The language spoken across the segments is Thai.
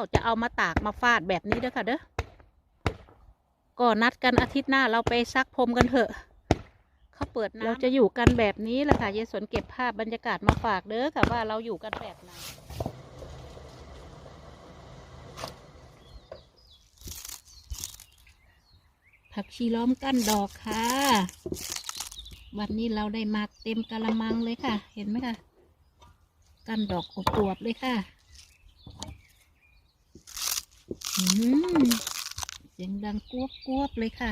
ก็จะเอามาตากมาฟาดแบบนี้เด้อค่ะเด้อก็นัดกันอาทิตย์หน้าเราไปซักพรมกันเถอะเขาเปิดน้ำเราจะอยู่กันแบบนี้แหละค่ะยายสนเก็บภาพบรรยากาศมาฝากเด้อค่ะว่าเราอยู่กันแบบไหนผักชีล้อมกั้นดอกค่ะ วันนี้เราได้มาเต็มกะละมังเลยค่ะ เห็นไหมคะ กั้นดอกอบอวบเลยค่ะ อืม เสียงดังกวบกวบๆเลยค่ะ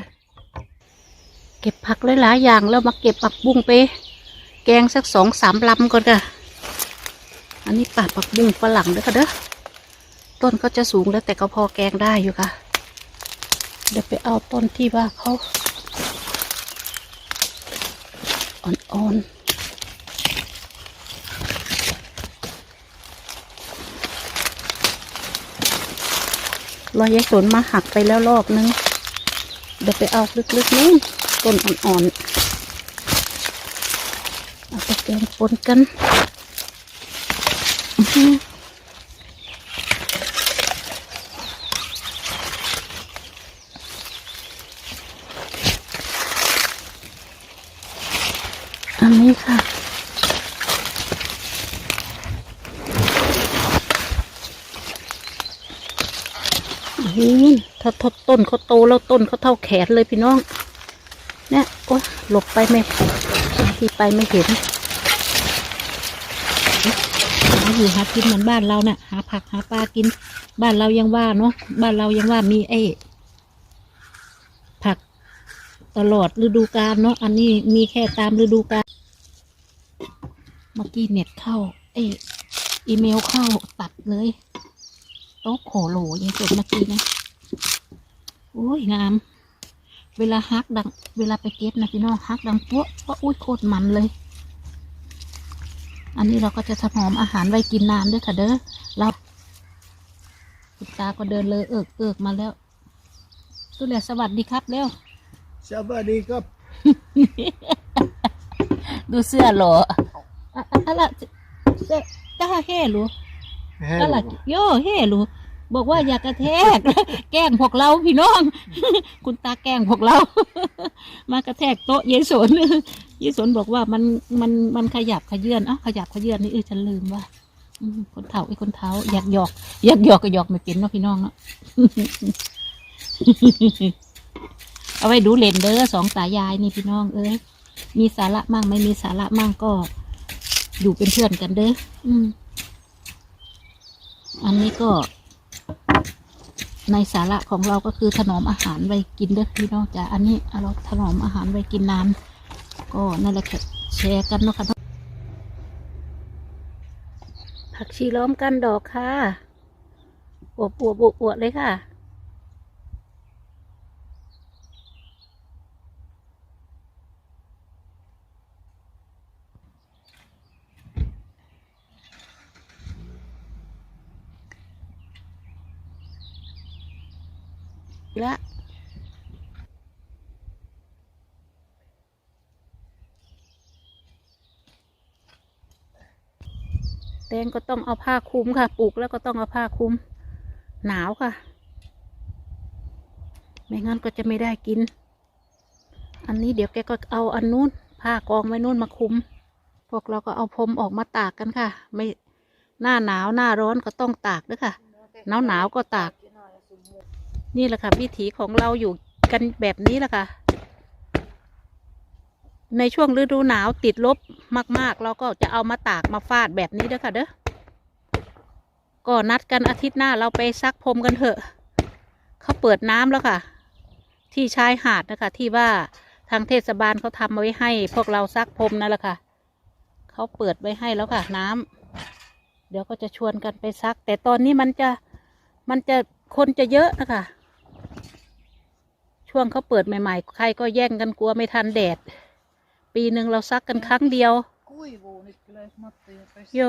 เก็บผักหลายๆอย่างแล้วมาเก็บผักบุ้งไป แกงสักสองสามลำก่อนค่ะ อันนี้ป่าผักบุ้งฝรั่งเด้อค่ะเด้อ ต้นก็จะสูงแล้วแต่ก็พอแกงได้อยู่ค่ะ เดี๋ยวไปเอาต้นที่ว่าเขาอ่อนๆ รอยยายสนมาหักไปแล้วรอบนึง เดี๋ยวไปเอาลึกๆนี่ต้นอ่อนๆเอาไปแกงปนกันอันนี้ค่ะ อืมถ้าต้นเขาโตแล้วต้นเขาเท่าแขนเลยพี่น้อง เนี่ยโอ้หลบไปไม่ที่ไปไม่เห็นหาอยู่หากินเหมือนบ้านเราเนี่ยหาผักหาปลากิน บ้านเรายังว่าเนาะบ้านเรายังว่ามีไอ้ผักตลอดฤดูกาลเนาะอันนี้มีแค่ตามฤดูกาลเมื่อกี้เน็ตเข้า เอ้อีเมลเข้าตัดเลย โต๊ะโขโหลยังจดเมื่อกี้นะโอ้ยงาม เวลาฮักดัง เวลาไปเก็บนะพี่น้องฮักดังปุ๊ก็อุ้ยโคตรมันเลย อันนี้เราก็จะถนอมอาหารไว้กินนานด้วยค่ะเด้อเราคุณตาก็เดินเลยเอิกเอิกมาแล้วตุเลียสวัสดีครับเร็วสวัสดีครับ ดูเสื้อเหรออะอะอะไรเสื้อจ้าเฮ่หรู อะไรโย่เฮ่หรูบอกว่าอย่ากระแทก แกล้งพวกเราพี่น้อง คุณตาแกล้งพวกเรา มากระแทกโต๊ะเยสนเยสนบอกว่ามันมันมันขยับขยื่นอ้าขยับขยื่นนี่เออฉันลืมว่าคนเฒ่าไอ้คนเฒ่าอยากหยอกอยากหยอกก็หยอกไม่เป็นเนาะพี่น้องเนาะเอาไว้ดูเลนเด้อสองตายายนี่พี่น้องเอ้ยมีสาระมั่งไม่มีสาระมั่งก็ อยู่เป็นเพื่อนกันเด้ออืม อันนี้ก็ ในสาระของเราก็คือถนอมอาหารไว้กินเด้อพี่น้องจ้ะอันนี้เราถนอมอาหารไว้กินน้ำก็นั่นแหละค่ะแชร์กันเนาะค่ะผักชีล้อมกันดอกค่ะอวบอวบอวบอวบเลยค่ะ ละแตงก็ต้องเอาผ้าคลุมค่ะ ปลูกแล้วก็ต้องเอาผ้าคลุม หนาวค่ะ ไม่งั้นก็จะไม่ได้กิน อันนี้เดี๋ยวแกก็เอาอันนู้น ผ้ากองไว้นู้นมาคลุม พวกเราก็เอาพรมออกมาตากกันค่ะ ไม่หน้าหนาวหน้าร้อนก็ต้องตากด้วยค่ะ หนาวหนาวก็ตาก นี่แหละค่ะ วิถีของเราอยู่กันแบบนี้แหละค่ะ ในช่วงฤดูหนาวติดลบมาก ๆ เราก็จะเอามาตากมาฟาดแบบนี้เด้อค่ะเด้อก็นัดกันอาทิตย์หน้าเราไปซักพรมกันเถอะ เขาเปิดน้ำแล้วค่ะ ที่ชายหาดนะคะ ที่ว่าทางเทศบาลเขาทำไว้ให้ พวกเราซักพรมนั่นแหละค่ะ เขาเปิดไว้ให้แล้วค่ะ น้ำเดี๋ยวก็จะชวนกันไปซัก แต่ตอนนี้มันจะมันจะคนจะเยอะนะคะ ช่วงเขาเปิดใหม่ๆ ใครก็แย่งกันกลัวไม่ทันแดด ปีหนึ่งเราซักกันครั้งเดียวโย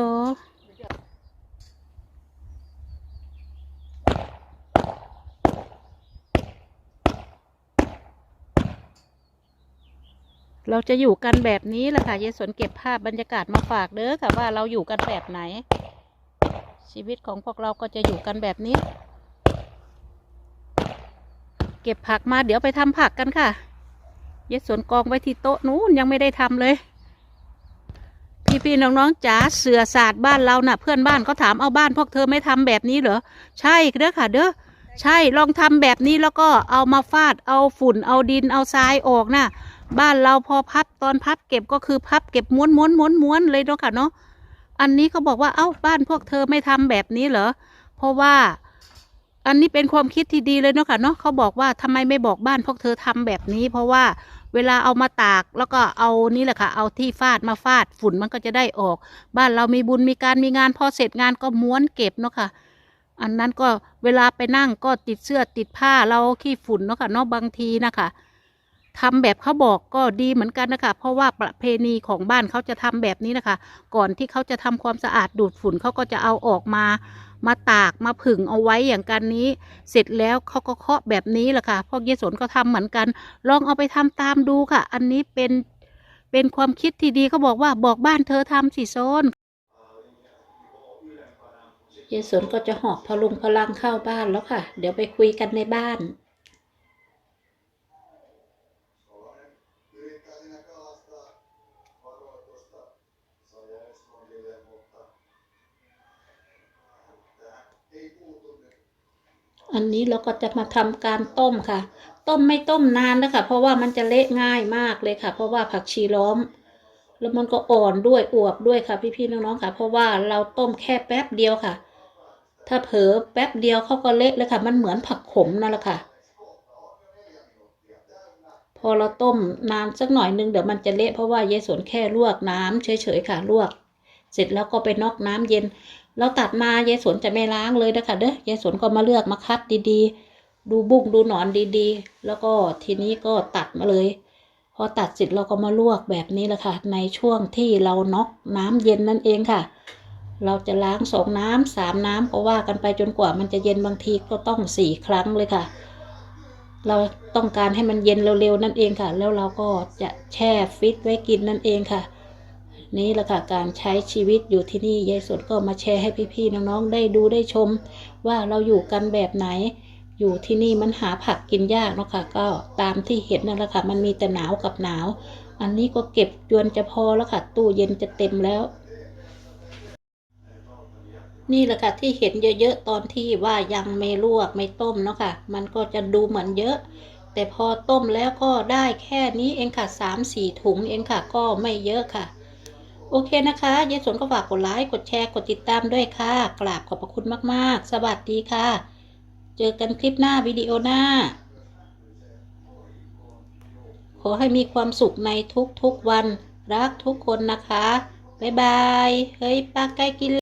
เราจะอยู่กันแบบนี้แหละค่ะยายสนเก็บภาพบรรยากาศมาฝากเด้อค่ะว่าเราอยู่กันแบบไหน ชีวิตของพวกเราก็จะอยู่กันแบบนี้ เก็บผักมาเดี๋ยวไปทำผักกันค่ะเย็ดสวนกองไว้ที่โต๊ะนู้นยังไม่ได้ทำเลย พี่ๆน้องๆจ๋าเสือศาสตร์บ้านเราน่ะ เพื่อนบ้านเขาถามเอาบ้านพวกเธอไม่ทำแบบนี้เหรอใช่เด้อค่ะ เด้อใช่ลองทำแบบนี้แล้วก็เอามาฟาดเอาฝุ่นเอาดินเอาทรายออกน่ะบ้านเราพอพับตอนพับเก็บก็คือพับเก็บม้วนม้วนม้วนม้วนเลยเนาะค่ะเนาะอันนี้เขาบอกว่าเอ้าบ้านพวกเธอไม่ทำแบบนี้เหรอเพราะว่า อันนี้เป็นความคิดที่ดีเลยเนาะค่ะเนาะเขาบอกว่าทำไมไม่บอกบ้านพวกเธอทำแบบนี้ เพราะว่าเวลาเอามาตากแล้วก็เอานี่แหละค่ะ เอาที่ฟาดมาฟาดฝุ่นมันก็จะได้ออก บ้านเรามีบุญมีการมีงานพอเสร็จงานก็ม้วนเก็บเนาะค่ะ อันนั้นก็เวลาไปนั่งก็ติดเสื้อติดผ้าเราขี้ฝุ่นเนาะค่ะเนาะบางทีนะคะทำแบบเขาบอกก็ดีเหมือนกันนะคะ เพราะว่าประเพณีของบ้านเขาจะทำแบบนี้นะคะ ก่อนที่เขาจะทำความสะอาดดูดฝุ่นเขาก็จะเอาออกมา มาตากมาผึ่งเอาไว้อย่างกันนี้ เสร็จแล้วเขาก็เคาะแบบนี้แหละค่ะพ่อเยสนก็ทำเหมือนกัน ลองเอาไปทำตามดูค่ะ อันนี้เป็นเป็นความคิดที่ดีเขาบอกว่าบอกบ้านเธอทำสิโซนเยสนก็จะหอบพลุงพลังเข้าบ้านแล้วค่ะ เดี๋ยวไปคุยกันในบ้าน อันนี้เราก็จะมาทำการต้มค่ะ ต้มไม่ต้มนานนะคะเพราะว่ามันจะเละง่ายมากเลยค่ะ เพราะว่าผักชีล้อม แล้วมันก็อ่อนด้วยอวบด้วยค่ะ พี่ๆน้องๆค่ะ เพราะว่าเราต้มแค่แป๊บเดียวค่ะ ถ้าเผลอแป๊บเดียวเขาก็เละเลยค่ะ มันเหมือนผักขมนั่นแหละค่ะ พอเราต้มนานสักหน่อยนึงเดี๋ยวมันจะเละเพราะว่ายายสนแค่ลวกน้ำเฉยๆค่ะลวก เสร็จแล้วก็ไปนอกน้ำเย็น เราตัดมายายสนจะไม่ล้างเลยนะคะเด้อยายสนก็มาเลือกมาคัดดีๆ ดูบุ้งดูหนอนดีๆ แล้วก็ทีนี้ก็ตัดมาเลย พอตัดเสร็จเราก็มาลวกแบบนี้แหละค่ะ ในช่วงที่เราน็อกน้ำเย็นนั่นเองค่ะ เราจะล้างสองน้ำสามน้ำก็ว่ากันไปจนกว่ามันจะเย็นบางทีก็ต้องสี่ครั้งเลยค่ะเราต้องการให้มันเย็นเร็วๆนั่นเองค่ะ แล้วเราก็จะแช่ฟิตไว้กินนั่นเองค่ะ นี่แหละค่ะการใช้ชีวิตอยู่ที่นี่ยายสดก็มาแชร์ให้พี่ๆน้องๆได้ดูได้ชม ว่าเราอยู่กันแบบไหน อยู่ที่นี่มันหาผักกินยากเนาะค่ะก็ตามที่เห็นนั่นแหละค่ะมันมีแต่หนาวกับหนาว อันนี้ก็เก็บจวนจะพอแล้วค่ะ ตู้เย็นจะเต็มแล้ว นี่แหละค่ะที่เห็นเยอะๆตอนที่ว่ายังไม่ลวกไม่ต้มเนาะค่ะ มันก็จะดูเหมือนเยอะแต่พอต้มแล้วก็ได้แค่นี้เองค่ะสามสี่ถุงเองค่ะ ก็ไม่เยอะค่ะ โอเคนะคะยายสนก็ฝากกดไลค์ กดแชร์ กดติดตามด้วยค่ะ กราบขอบพระคุณมาก ๆ สวัสดีค่ะ เจอกันคลิปหน้าวิดีโอหน้า ขอให้มีความสุขในทุกๆวัน รักทุกคนนะคะ บ๊ายบาย เฮ้ยป้าใกล้กิน